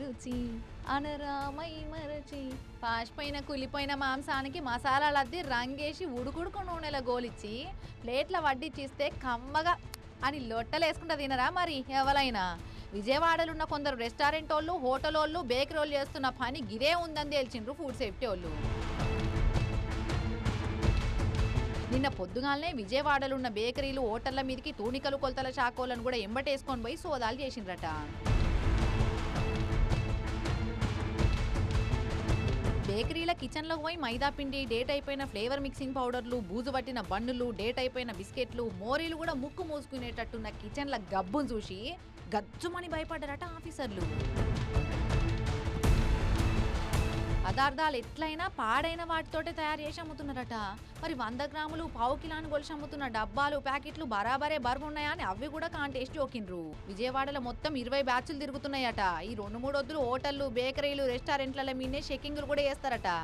రుచి అనరామై మరచి. పాసిపోయిన కులిపోయిన మాంసానికి మసాలాలు అద్ది రంగేసి ఉడుకుడుకు నూనెల గోలిచ్చి ప్లేట్ల వడ్డిచ్చిస్తే కమ్మగా అని లొట్టలేసుకుంటా తినరా మరి ఎవరైనా విజయవాడలో ఉన్న కొందరు రెస్టారెంట్ వాళ్ళు హోటల్ వాళ్ళు బేకరీ వాళ్ళు చేస్తున్న పని గిదే ఉందని తేల్చిండ్రు ఫుడ్ సేఫ్టీ వాళ్ళు నిన్న పొద్దుగాలనే విజయవాడలో ఉన్న బేకరీలు హోటళ్ళ మీదకి తూనికలు కొలతల చాకోలను కూడా ఎంబటేసుకొని పోయి సోదాలు చేసిండ్రట. బేకరీల కిచెన్లోకి పోయి మైదా పిండి డేట్ అయిపోయిన ఫ్లేవర్ మిక్సింగ్ పౌడర్లు బూజు పట్టిన బన్నులు డేట్ అయిపోయిన బిస్కెట్లు మోరీలు కూడా ముక్కు మూసుకునేటట్టున్న కిచెన్ల గబ్బును చూసి గజ్జుమని భయపడ్డారట ఆఫీసర్లు. పదార్థాలు ఎట్లయినా పాడైన వాటితోటే తయారు చేసి అమ్ముతున్నారట. మరి వంద గ్రాములు పావు కిలాను గొలిసి అమ్ముతున్న డబ్బాలు ప్యాకెట్లు బరాబరే బరువు ఉన్నాయా అని అవి కూడా కాంటేస్ట్ జోకిండ్రు. విజయవాడలో మొత్తం ఇరవై బ్యాచ్లు తిరుగుతున్నాయట. ఈ రెండు మూడు వద్దులు హోటళ్ళు బేకరీలు రెస్టారెంట్ల మీనే చెకింగ్లు కూడా చేస్తారట.